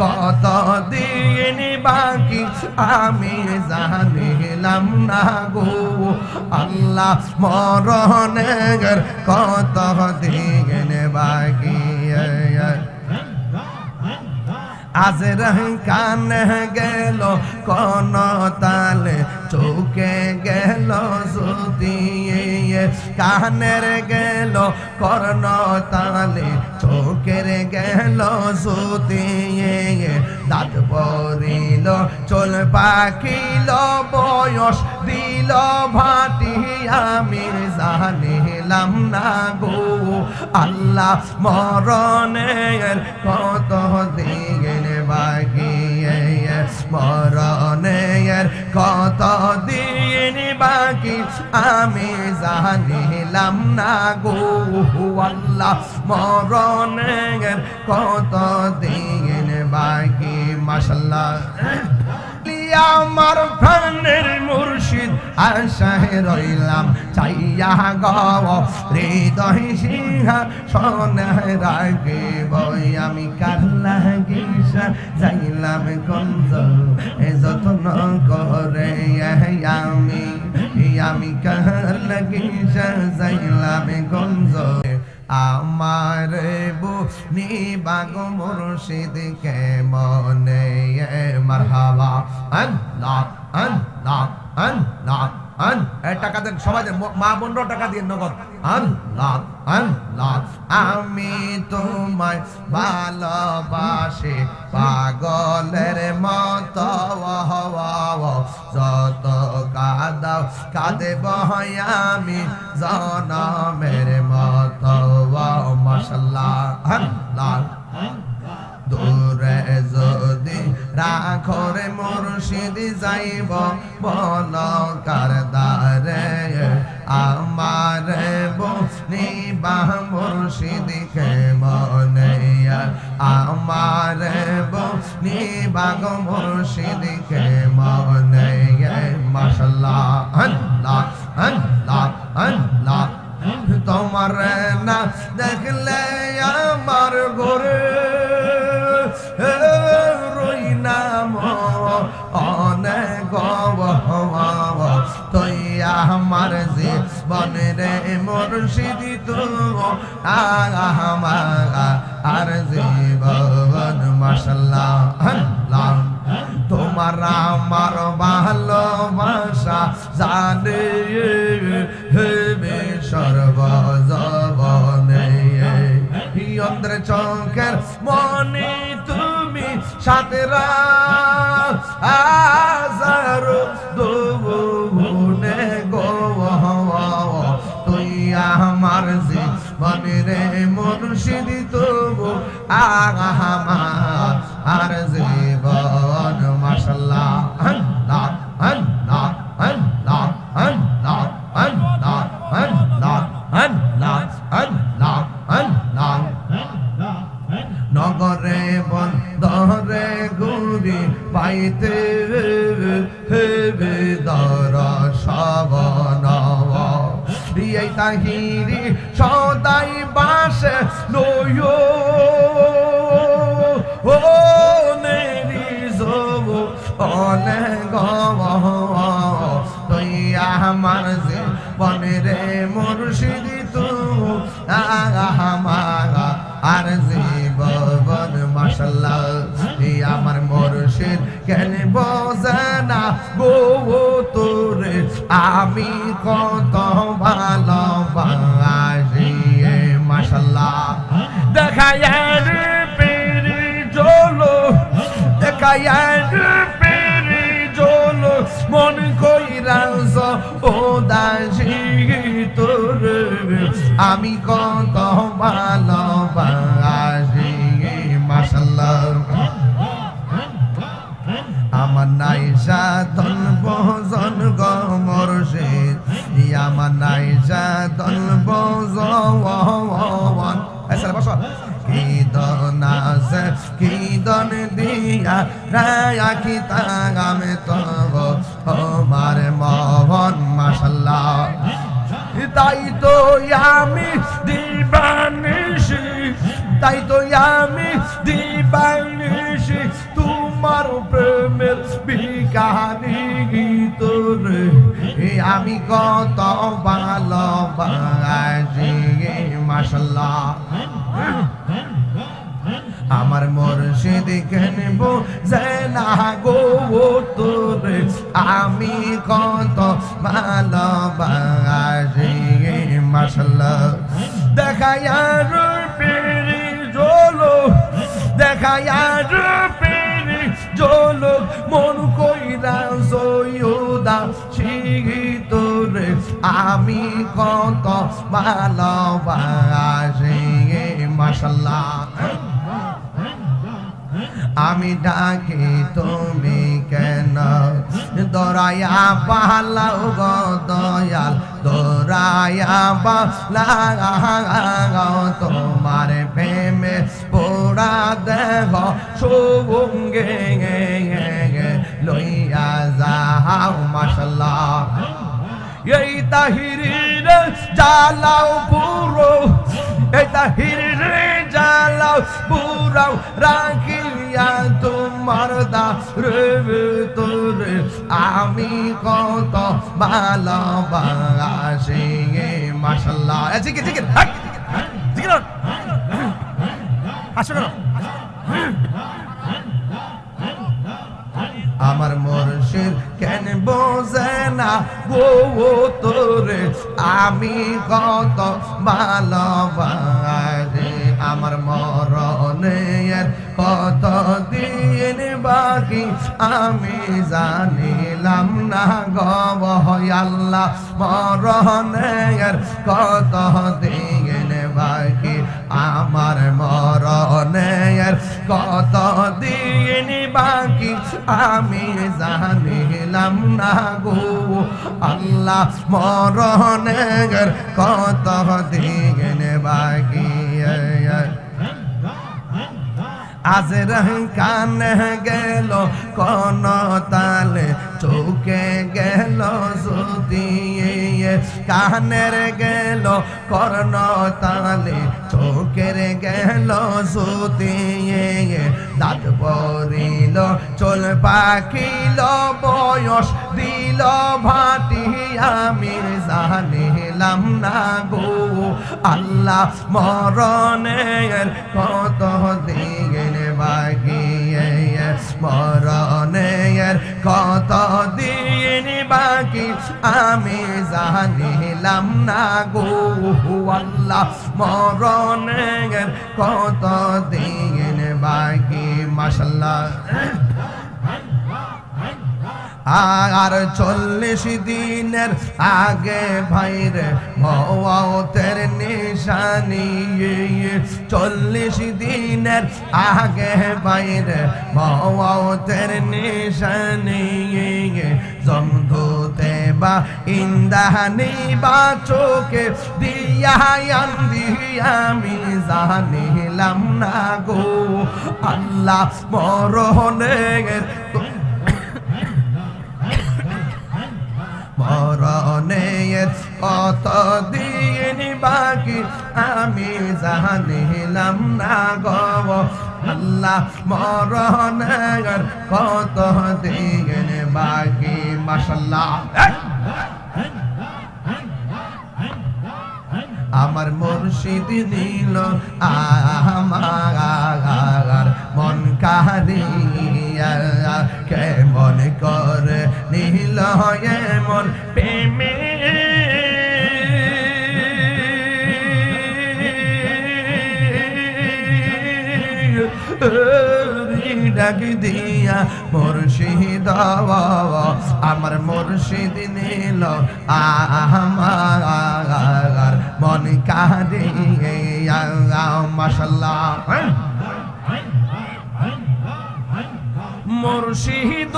কত দিন বাকি, আমি জানিলাম না গো। আল্লাহ মরণের কত দিন বাকি। আজ কান গেল, কোন তালে চৌকে গেল সুদিয়ে কানের গেল কর্ণ তালে চৌকের গেল সুদিয়ে দাঁত পরিল, চল পাখিল বয়স দিল, ভাটি আমি জানিলাম না গো। আল্লাহ মরণের কত দিন বাকি মরণের কত দিন বাকি আমি জানিলাম না গো আল্লাহ মরণের কত দিন বাকি? মাসাল্লাহ আমার প্রাণের মুর্শিদ আশায় রইলাম, চাইয়া গব হৃদয় সিংহা সোনায় রাগে বই আমি কাল্লা গিসা যাইলাম গঞ্জ, এ যত্ন করে আমি আমি কাল্লা গিসা যাইলাম গঞ্জ। আমার বুনি বাগ মুর্শিদ কে মনে মারহাবা, আল্লাহ আন টাকা দেন, সবাই দেন, মা বোনরা টাকা দিয়ে নগদ। আল্লাহ আল্লাহ, আমি তোমায় ভালোবাসি, পাগলের মত যত কাদাও, কাঁদে আমি, জনমের মত। মশাল্লাহ আল্লাহ দূরে যদি রাখরে মুর্শিদ যাইব বল কারদারে ঘরে রই নাম অনেক তুই আমার জীবনে রে মুর্শিদি, তো আর জীবন আল্লাহ তোমার আমার ভালোবাসা জানে। চোখের মনে তুমি সাতেরা আজারো দবু ভুনে গো তুই আমার যে মনে রে মুর্শিদি, তবু আহা আর যে গুরি পাইতে হেবে দর সবন এই তাহিরি সদাই বাসে লইও ও নেরি জব অনে গব তুই আমার যে বনে রে মুর্শিদি আমার আর জীবন মুর্শিদ কেন বোঝে না গো তোরে? আমি কত ভালোবাসি মাসাল্লাহ দেখায় পেরি চলো দেখায় পেরি চলো মন কইরাস ও দাসী তোর। আমি কত ভালোবাসি তাই তো আমি দিবানিসি তোমার প্রেমের বিকারি তোরে আমি কত ভালোবাসি মাসাল্লাহ আমার মুর্শিদ কেন বোঝে না গো তোরে? আমি কত ভালোবাসি মাসাল্লাহ দেখায়া দেখায়া রূপেরি জলো মন কইরা সৈয়দা তোরে আমি কত ভালোবাসি মাসাল্লাহ আমি ডাকি, তুমি কেন দরায়া পালাও গো দয়াল? দরায়া পালাও তোমার প্রেমে পোড়া দেহ সঙ্গে লইয়া যাও মাসাল্লাহ এই তাহিরির জ্বালাও পুরো এই তাহিরির জ্বালাও পুরাও রাখিয়া তোমার দা তোরে। আমি কত ভালোবাসি মাসাল্লাহ জিকে জিকে জিকে আসো আমার মুর্শিদ কেন বোঝে না? গো তোরে, আমি কত ভালোবাসি। আমার মরণের কত দিন বাকি, আমি জানিলাম না গব আল্লাহ। মরণের কত দিন বাকি আমার মরণের কত দিন বাকি আমি জানিলাম না গো। আল্লাহ মরণের কত দিন বাকি আজ কান গেল, কোন তালে চৌকে গেল সুদিয়ে কানের গেল কর্ণ তালে চোখের গেল সুদিয়ে দাঁত পরিল, চল পাখিল বয়স দিল ভাটি, আমি জানিলাম না গো। আল্লাহ মরণের কত দিন বাকি মরণের কত দিন বাকি আমি জানিলাম না গো আল্লাহ, মরণের কত দিন বাকি মাসাল্লাহ আর চল্লিশ দিনের আগে ভাইরে মওতের নিশানি, চল্লিশ দিনের আগে ভাইরে মওতের নিশানি জমধুতে বা ইন্দাহানি বা চোখে দিয়া আন্দি আমি জানিলাম না গো। আল্লাহ মরণের মরণের কত দিন বাকি আমি জানিলাম না গব আল্লাহ মরণের কত দিন বাকি মাসাল্লাহ আমার মুর্শিদ দিল আমার মন কারিয়া কেমন করে নীল এমন প্রেমে। ডাক দিয়া মুর্শিদ আমার মুর্শিদ নীল আমার মন কারিয়া মাসাল্লাহ মুর্শিদ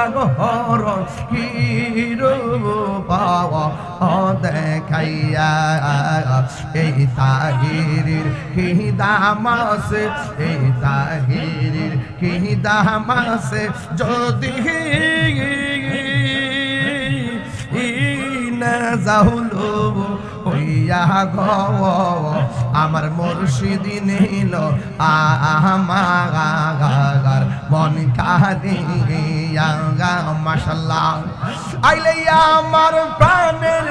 করলা ঘর কি পাওয়া দেখাইয়া এই তাহিরির কি দাম আছে এই তাহিরির কি দাম আছে যদি না যাহুলো লইয়া গো। আমার মুর্শিদি নিল আমার মন কাঁদিয়া মাশাল্লাহ। আইলে আমার প্রাণের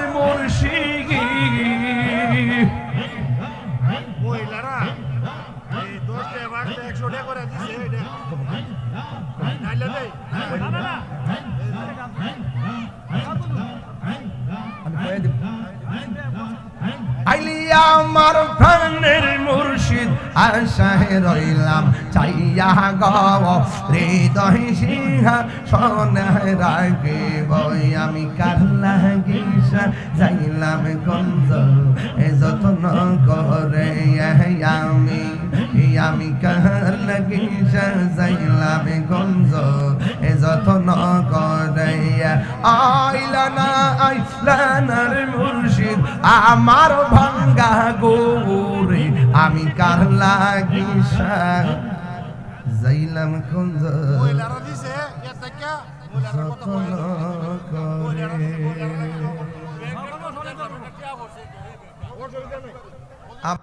আশায় রইলাম, চাইয়া গব হৃদয় সিংহা সোনায় রাগে বই আমি কান্না লাগিসা যাইলাম গঞ্জ যত্ন করে আমি আমি কাহার লাগি সাজাইলাম গঞ্জ এ যতন করাইয়া। আইলানা আইলানার মুর্শিদ আমার ভাঙ্গা গোরে আমি কার লাগি সাজাইলাম গঞ্জ। যতন করে